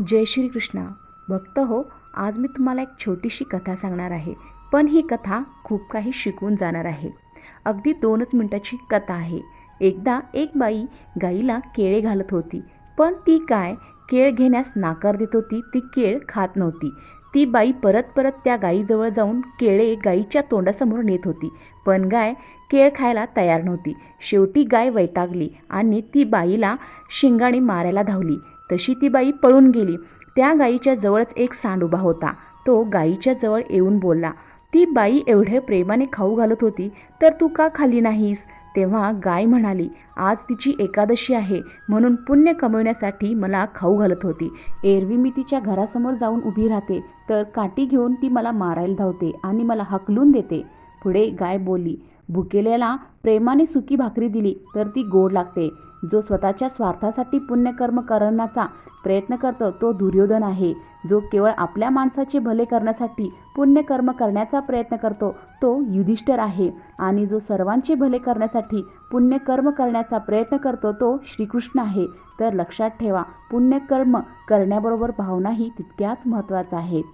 जय श्री कृष्णा भक्त हो आज मी तुम्हाला एक छोटीशी कथा सांगणार आहे. पण ही कथा खूप काही शिकवून जाणार आहे. अगदी दोनच मिनटाची कथा आहे. एकदा एक बाई गाईला केळे घालत होती. पण ती काय? केळ घेण्यास नाकार देत होती. ती केळ खात नव्हती. ती बाई परत परत त्या गाईजवळ जाऊन केळे गाईच्या तोंडासमोर नेत होती. पण गाय केळ खायला तयार नव्हती. शेवटी गाय वैतागली आणि ती बाईला शिंगाणी मारायला धावली. तशी ती बाई पळून गेली. त्या गाईच्या जवळच एक सांड उभा होता. तो गाईच्या जवळ येऊन बोलला ती बाई एवढे प्रेमाने खाऊ घालत होती तर तू का खाली नाहीस? तेव्हा गाय म्हणाली आज तिची एकादशी आहे म्हणून पुण्य कमवण्यासाठी मला खाऊ घालत होती. एरवी मी तिच्या घरासमोर जाऊन उभी राहते तर काठी घेऊन ती मला मारायला धावते आणि मला हकलून देते. पुढे गाय बोलली भुकेलेला प्रेमाने सुकी भाकरी दिली तर ती गोड लागते. जो स्वतःच्या स्वार्थासाठी पुण्यकर्म करण्याचा प्रयत्न करतो तो दुर्योधन आहे. जो केवळ आपल्या माणसाचे भले करण्यासाठी पुण्यकर्म करण्याचा प्रयत्न करतो तो युधिष्ठर आहे. आणि जो सर्वांचे भले करण्यासाठी पुण्यकर्म करण्याचा प्रयत्न करतो तो श्रीकृष्ण आहे. तर लक्षात ठेवा पुण्यकर्म करण्याबरोबर भावनाही तितक्याच महत्त्वाच्या आहेत